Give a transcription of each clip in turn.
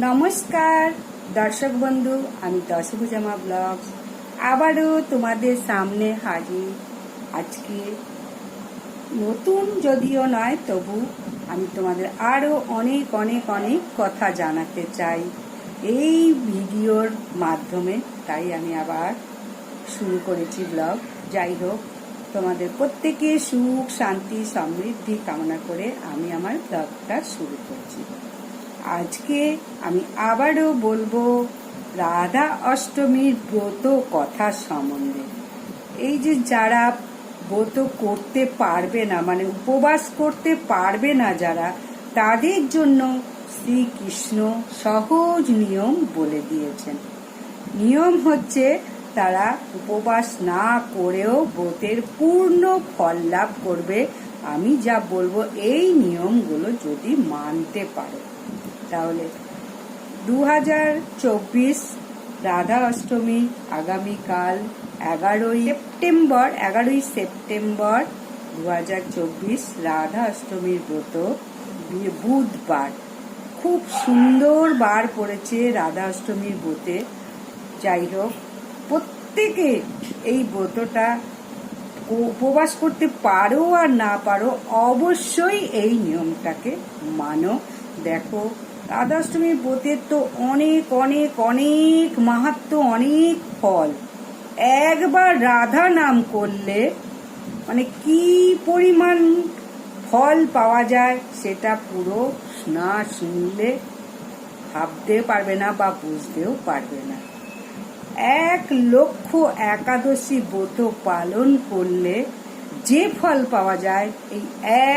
নমস্কার, দর্শক বন্ধু, আমি দশভুজামা ব্লগ। আবারও তোমাদের সামনে হাজির। আজকে নতুন যদিও নয়, তবু আমি তোমাদের আরও অনেক অনেক অনেক কথা জানাতে চাই। এই ভিডিওর মাধ্যমে, তাই আমি আবার শুরু করেছি ব্লগ। যাই হোক, তোমাদের প্রত্যেকে সুখ, শান্তি, সমৃদ্ধি কামনা করে আমি আমার ব্লগটা শুরু করছি। আজকে আমি আবারও বলব রাধা অষ্টমীর ব্রত কথা সম্বন্ধে। এই যে যারা ব্রত করতে পারবে না মানে উপবাস করতে পারবে না যারা, তাদের জন্য শ্রীকৃষ্ণ সহজ নিয়ম বলে দিয়েছেন। নিয়ম হচ্ছে তারা উপবাস না করেও ব্রতের পূর্ণ ফল লাভ করবে। আমি যা বলব, এই নিয়মগুলো যদি মানতে পারো। তাহলে দু হাজার চব্বিশ রাধা অষ্টমী আগামীকাল এগারোই সেপ্টেম্বর এগারোই সেপ্টেম্বর দু হাজার চব্বিশ রাধা অষ্টমীর ব্রত বুধবার। খুব সুন্দর বার পড়েছে রাধা অষ্টমীর ব্রতে। যাই হোক, প্রত্যেকে এই ব্রতটা উপবাস করতে পারো আর না পারো, অবশ্যই এই নিয়মটাকে মানো। দেখো রাধাষ্টমীর ব্রতের তো অনেক অনেক অনেক মাহাত্ম, অনেক ফল। একবার রাধা নাম করলে মানে কি পরিমাণ ফল পাওয়া যায় সেটা পুরো না শুনলে ভাবতে পারবে না বা বুঝতেও পারবে না। এক লক্ষ একাদশী ব্রত পালন করলে যে ফল পাওয়া যায়, এই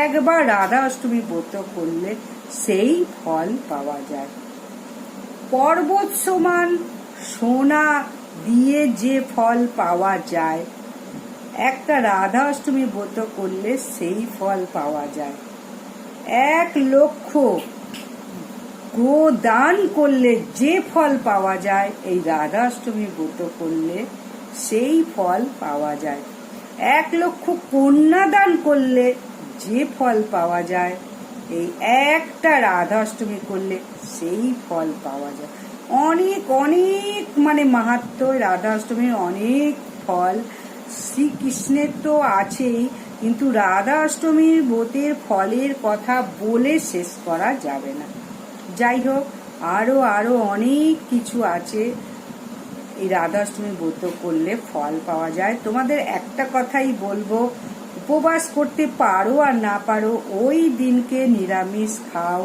একবার রাধা অষ্টমী ব্রত করলে সেই ফল পাওয়া যায়। পর্বত সমান সোনা দিয়ে যে ফল পাওয়া যায়, একটা রাধা অষ্টমী ব্রত করলে সেই ফল পাওয়া যায়। এক লক্ষ গোদান করলে যে ফল পাওয়া যায়, এই রাধা অষ্টমী ব্রত করলে সেই ফল পাওয়া যায়। এক লক্ষ কন্যা দান করলে যে ফল পাওয়া যায় এই একটা রাধা অষ্টমী করলে সেই ফল পাওয়া যায়। অনেক অনেক মানে মাহাত্ম রাধা অষ্টমীর অনেক ফল শ্রীকৃষ্ণের তো আছেই, কিন্তু রাধা অষ্টমীর ব্রতের ফলের কথা বলে শেষ করা যাবে না। যাই হোক, আরও আরও অনেক কিছু আছে। এই রাধা রাধাষ্টমী ব্রত করলে ফল পাওয়া যায়। তোমাদের একটা কথাই বলব উপবাস করতে পারো আর না পারো, ওই দিনকে নিরামিষ খাও।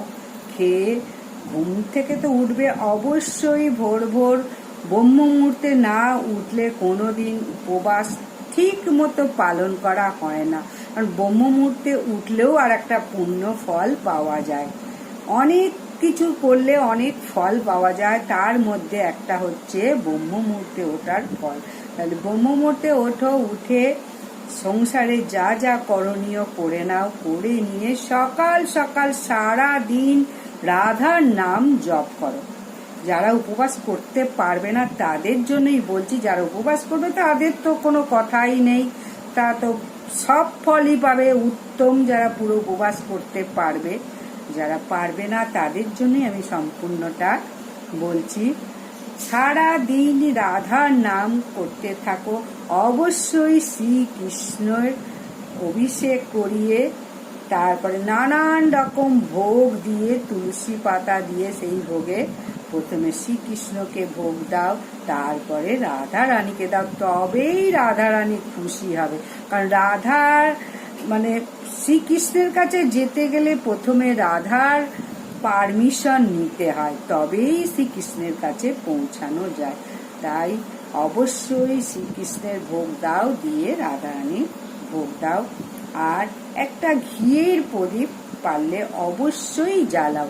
খেয়ে ঘুম থেকে তো উঠবে অবশ্যই ভোর ভোর। ব্রহ্ম মুহূর্তে না উঠলে কোনোদিন উপবাস ঠিক মতো পালন করা হয় না। কারণ ব্রহ্ম মুহূর্তে উঠলেও আর একটা পূর্ণ ফল পাওয়া যায়। অনেক কিছু করলে অনেক ফল পাওয়া যায়, তার মধ্যে একটা হচ্ছে ব্রহ্ম মুহূর্তে ওঠার ফল। তাহলে ব্রহ্ম মুহূর্তে ওঠো, উঠে সংসারে যা যা করণীয় করে নাও, করে নিয়ে সকাল সকাল সারা দিন রাধার নাম জপ করো। যারা উপবাস করতে পারবে না, তাদের জন্যই বলছি, যারা উপবাস করবে, তাদের তো কোনো কথাই নেই। তা তো সব ফলই পাবে, উত্তম যারা পুরো উপবাস করতে পারবে। যারা পারবে না, তাদের জন্যই আমি সম্পূর্ণটা বলছি। সারা দিন রাধার নাম করতে থাকো। অবশ্যই শ্রীকৃষ্ণের অভিষেক করিয়ে, তারপরে নানান রকম ভোগ দিয়ে, তুলসী পাতা দিয়ে সেই ভোগে প্রথমে শ্রীকৃষ্ণকে ভোগ দাও, তারপরে রাধা রানীকে দাও। তবেই রাধা রানী খুশি হবে। কারণ রাধার মানে শ্রীকৃষ্ণের কাছে যেতে গেলে প্রথমে রাধার পারমিশন নিতে হয়, তবেই শ্রীকৃষ্ণের কাছে পৌঁছানো যায়। তাই অবশ্যই শ্রীকৃষ্ণের ভোগ দাও দিয়ে রাধারানী ভোগ দাও। আর একটা ঘিয়ের প্রদীপ পারলে অবশ্যই জ্বালাও।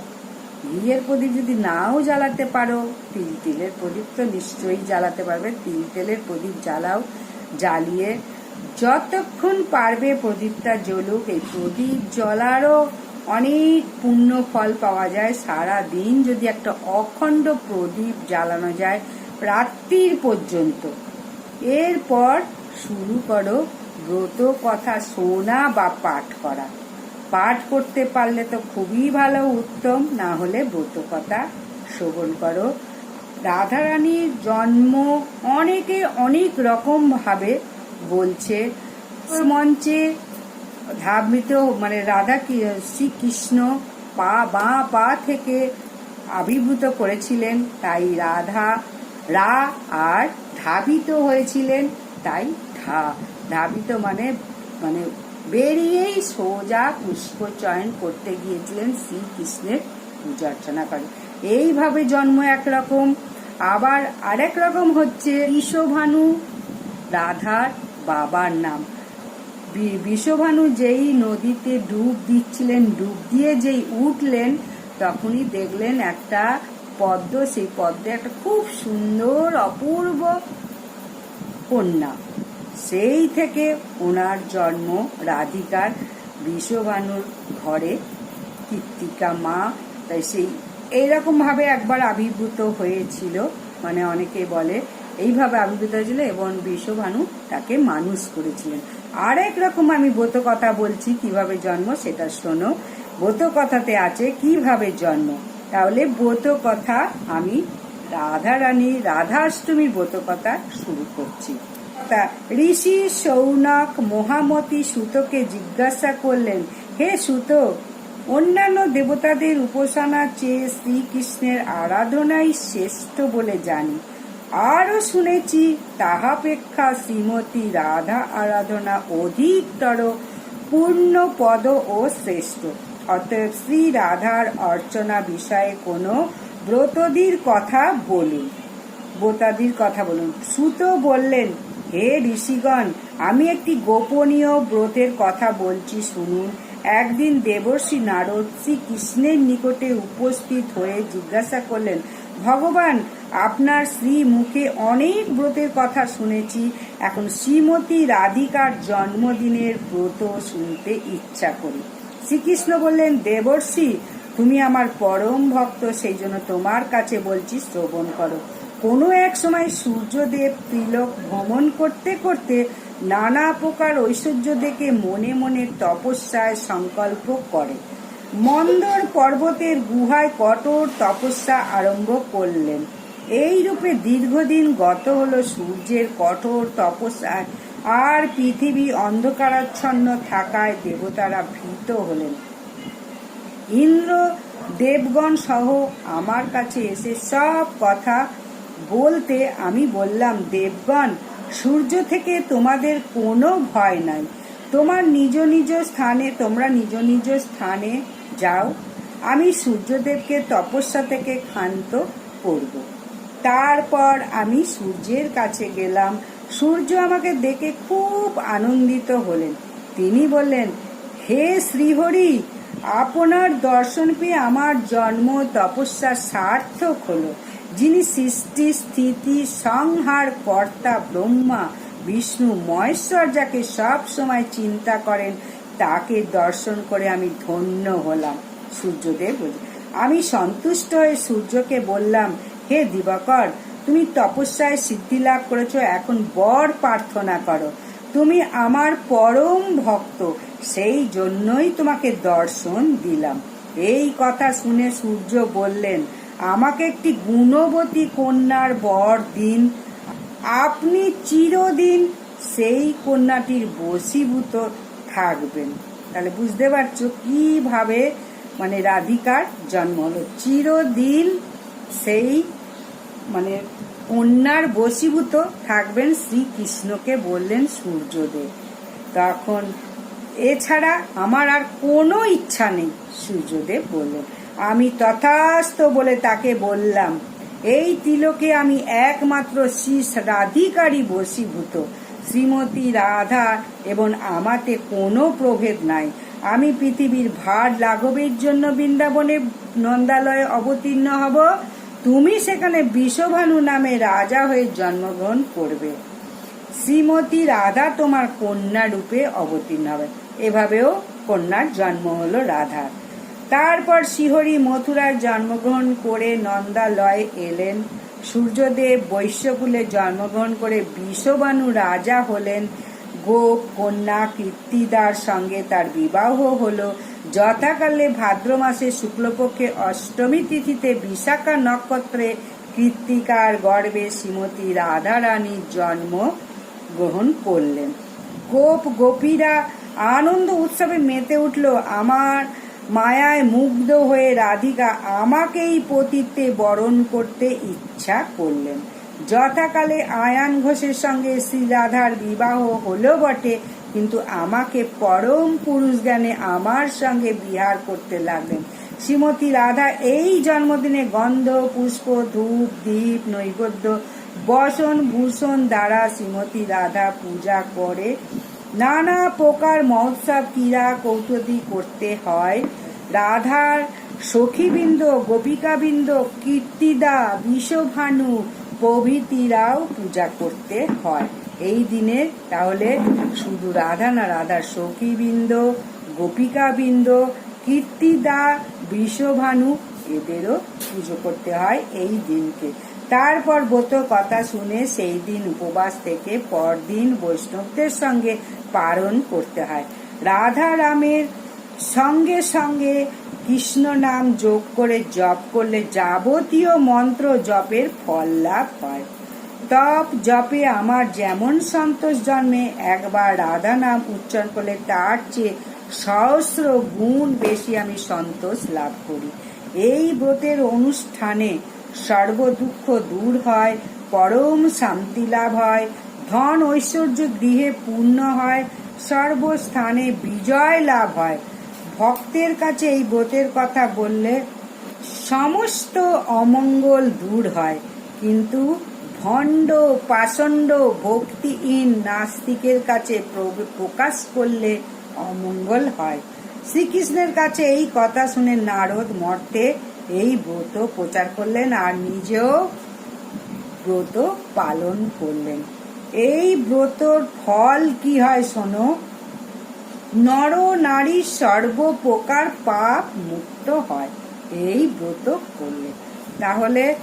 ঘিয়ের প্রদীপ যদি নাও জ্বালাতে পারো, তিল তেলের প্রদীপ তো নিশ্চয়ই জ্বালাতে পারবে। তিল তেলের প্রদীপ জ্বালাও, জ্বালিয়ে যতক্ষণ পারবে প্রদীপটা জ্বলুক, এই প্রদীপ জ্বলারও অনেক পুণ্য ফল পাওয়া যায়। সারা দিন যদি একটা অখণ্ড প্রদীপ জ্বালানো যায় রাত্রির পর্যন্ত। এরপর শুরু করো ব্রত কথা শোনা বা পাঠ করা। পাঠ করতে পারলে তো খুবই ভালো উত্তম, না হলে ব্রত কথা শ্রবণ করো। রাধারানীর জন্ম অনেকে অনেক রকম ভাবে বলছে। মঞ্চে ধাবিত মানে রাধা শ্রীকৃষ্ণ পা, বাঁ পা থেকে আবির্ভূত করেছিলেন, তাই রাধা, রা আর ধাবিত হয়েছিলেন, তাই ধা। ধাবিত মানে মানে বেরিয়েই সোজা পুষ্প চয়ন করতে গিয়েছিলেন শ্রীকৃষ্ণের পূজা অর্চনা করে। এইভাবে জন্ম একরকম। আবার আরেক রকম হচ্ছে, ঈশভানু রাধার বাবার নাম। বি- বিষভানু যেই নদীতে ডুব দিচ্ছিলেন, ডুব দিয়ে যেই উঠলেন, তখনই দেখলেন একটা পদ্ম, সেই পদ্মে একটা খুব সুন্দর অপূর্ব কন্যা। সেই থেকে ওনার জন্ম রাধিকার বিষভানুর ঘরে, কীর্তিকা মা। তাই সেই এইরকম ভাবে একবার আবির্ভূত হয়েছিল মানে অনেকে বলে এইভাবে আবির্ভূত হয়েছিল এবং বিশ্বভানু তাকে মানুষ করেছিলেন। আরেক রকম আমি ব্রত কথা বলছি, কীভাবে জন্ম সেটা শোনো। ব্রত কথাতে আছে, কীভাবে জন্ম? তাহলে ব্রত কথা আমি রাধা রানী রাধাষ্টমীর ব্রত কথা শুরু করছি। তা ঋষি সৌনক মহামতি সুতকে জিজ্ঞাসা করলেন, হে সুত, অন্যান্য দেবতাদের উপাসনার চেয়ে শ্রীকৃষ্ণের আরাধনাই শ্রেষ্ঠ বলে জানি। আরও শুনেছি তাহাপেক্ষা শ্রীমতী রাধা আরাধনা অধিকতর পূর্ণ পদ ও শ্রেষ্ঠ। অতএব শ্রী রাধার অর্চনা বিষয়ে কোনো ব্রতদির কথা বলুন। বোতাদির কথা বলুন। সুত বললেন, হে ঋষিগণ, আমি একটি গোপনীয় ব্রতের কথা বলছি, শুনুন। একদিন দেবর্ষী নারদ শ্রীকৃষ্ণের নিকটে উপস্থিত হয়ে জিজ্ঞাসা করলেন, ভগবান আপনার শ্রী মুখে অনেক ব্রতের কথা শুনেছি। এখন শ্রীমতী রাধিকার জন্মদিনের ব্রত শুনতে ইচ্ছা করি। শ্রীকৃষ্ণ বললেন, দেবর্ষী, তুমি আমার পরম ভক্ত সেই জন্য তোমার কাছে বলছি, শ্রবণ করো। কোনো এক সময় সূর্যদেব তিলক ভ্রমণ করতে করতে নানা প্রকার ঐশ্বর্য দেখে মনে মনে তপস্যায় সংকল্প করে। মন্দর পর্বতের গুহায় কঠোর তপস্যা আরম্ভ করলেন। এই রূপে দীর্ঘদিন গত হলো সূর্যের কঠোর তপস্যায়, আর পৃথিবী অন্ধকারাচ্ছন্ন থাকায় দেবতারা ভীত হলেন। ইন্দ্র, দেবগণ সহ আমার কাছে এসে সব কথা বলতে আমি বললাম, দেবগণ, সূর্য থেকে তোমাদের কোনো ভয় নাই। তোমার নিজ নিজ স্থানে, তোমরা নিজ নিজ স্থানে যাও। আমি সূর্যদেবকে তপস্যা থেকে ক্ষান্ত করব। তারপর আমি সূর্যের কাছে গেলাম। সূর্য আমাকে দেখে খুব আনন্দিত হলেন। তিনি বললেন, হে শ্রীহরি, আপনার দর্শন পেয়ে আমার জন্ম তপস্যা সার্থক হলো। যিনি সৃষ্টি, স্থিতি, সংহার, কর্তা, ব্রহ্মা, বিষ্ণু, মহেশ্বর যাকে সব সময় চিন্তা করেন, তাকে দর্শন করে আমি ধন্য হলাম। সূর্যদেব আমি সন্তুষ্ট হয়ে সূর্যকে বললাম হে দিবাকর, তুমি তপস্যায় সিদ্ধি লাভ করেছ, এখন বর প্রার্থনা করো। তুমি আমার পরম ভক্ত, সেই জন্যই তোমাকে দর্শন দিলাম। এই কথা শুনে সূর্য বললেন, আমাকে একটি গুণবতী কন্যার বর দিন। আপনি চিরদিন সেই কন্যাটির বশীভূত থাকবেন। তাহলে বুঝতে পারছ কীভাবে মানে রাধিকার জন্ম হলো। চিরদিন সেই মানে কন্যার বশীভূত থাকবেন শ্রীকৃষ্ণকে বললেন সূর্যদেব। তখন এছাড়া আমার আর কোনো ইচ্ছা নেই, সূর্যদেব বললেন। আমি তথাস্থ বলে তাকে বললাম, এই তিলকে আমি একমাত্র শ্রী রাধিকারই বশীভূত। শ্রীমতী রাধা এবং আমাতে কোনো প্রভেদ নাই। আমি পৃথিবীর ভার লাঘবের জন্য বৃন্দাবনে নন্দালয়ে অবতীর্ণ হব। তুমি সেখানে বিষভানু নামে রাজা হয়ে জন্মগ্রহণ করবে। শ্রীমতী রাধা তোমার কন্যা রূপে অবতীর্ণ হবে। এভাবেও কন্যার জন্ম হলো রাধার তারপর শিহরি মথুরায় জন্মগ্রহণ করে নন্দালয়ে এলেন। সূর্যদেব বৈশ্যকুলে জন্মগ্রহণ করে বিষবানু রাজা হলেন। গোপ, কন্যা, কীর্তিদার সঙ্গে তার বিবাহ হলো। যথাকালে ভাদ্র মাসে শুক্লপক্ষে অষ্টমী তিথিতে বিশাখা নক্ষত্রে কৃত্তিকার গর্ভে শ্রীমতী রাধারানীর জন্ম গ্রহণ করলেন। গোপ গোপীরা আনন্দ উৎসবে মেতে উঠল। আমার মায়ায় মুগ্ধ হয়ে রাধিকা আমাকেই পতিত্বে বরণ করতে ইচ্ছা করলেন। যথাকালে আয়ান ঘোষের সঙ্গে শ্রী রাধার বিবাহ হলো বটে। কিন্তু আমাকে পরম পুরুষ জ্ঞানে আমার সঙ্গে বিহার করতে লাগলেন। শ্রীমতী রাধা এই জন্মদিনে গন্ধ, পুষ্প, ধূপ, দীপ, নৈবেদ্য, বসন, ভূষণ দ্বারা শ্রীমতী রাধা পূজা করে নানা প্রকার মহোৎসব, ক্রীড়া কৌতুকী করতে হয়। রাধার সখীবৃন্দ, গোপিকাবৃন্দ, কীর্তিদা, বিষভানু প্রভৃতিরাও পূজা করতে হয়। এই দিনে তাহলে শুধু রাধা না, রাধার সখীবৃন্দ, গোপিকাবৃন্দ, কীর্তিদা, বিষভানু এদেরও পুজো করতে হয় এই দিনকে। তারপর ব্রত কথা শুনে সেই দিন উপবাস থেকে পরদিন বৈষ্ণবদের সঙ্গে পালন করতে হয়। রাধা রামের সঙ্গে সঙ্গে কৃষ্ণ নাম যোগ করে জপ করলে যাবতীয় মন্ত্র জপের ফল লাভ হয়। তপ জপে আমার যেমন সন্তোষ জন্মে, একবার রাধা নাম উচ্চারণ করলে তার চেয়ে সহস্র গুণ বেশি আমি সন্তোষ লাভ করি। এই ব্রতের অনুষ্ঠানে সর্ব দুঃখ দূর হয়, পরম শান্তি লাভ হয়, ধন ঐশ্বর্য গৃহে পূর্ণ হয়, সর্বস্থানে বিজয় লাভ হয়। ভক্তের কাছে এই ব্রতের কথা বললে সমস্ত অমঙ্গল দূর হয়। কিন্তু ভণ্ড, পাষণ্ড, ভক্তিহীন নাস্তিকের কাছে প্র- প্রকাশ করলে অমঙ্গল হয়। শ্রীকৃষ্ণের কাছে এই কথা শুনে নারদ মর্তে এই ব্রত প্রচার করলেন আর নিজেও ব্রত পালন করলেন। এই ব্রতর ফল কি হয় শোনো? নর নারী সর্বপ্রকার পাপ মুক্ত হয়। এই ব্রত করলে। তাহলে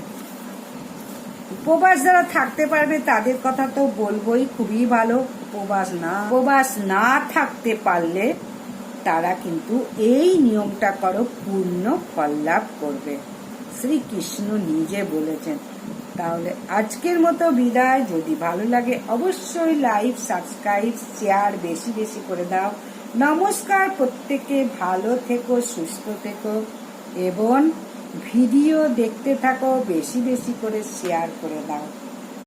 উপবাস যারা থাকতে পারবে, তাদের কথা তো বলবোই, খুবই ভালো। উপবাস না উপবাস না থাকতে পারলে তারা কিন্তু এই নিয়মটা করো, পূর্ণ ফল লাভ করবে। শ্রীকৃষ্ণ নিজে বলেছেন। তাহলে আজকের মতো বিদায়। যদি ভালো লাগে, অবশ্যই লাইক, সাবস্ক্রাইব, শেয়ার বেশি বেশি করে দাও। নমস্কার প্রত্যেকে, ভালো থেকো, সুস্থ থেকো এবং ভিডিও দেখতে থাকো, বেশি বেশি করে শেয়ার করে দাও।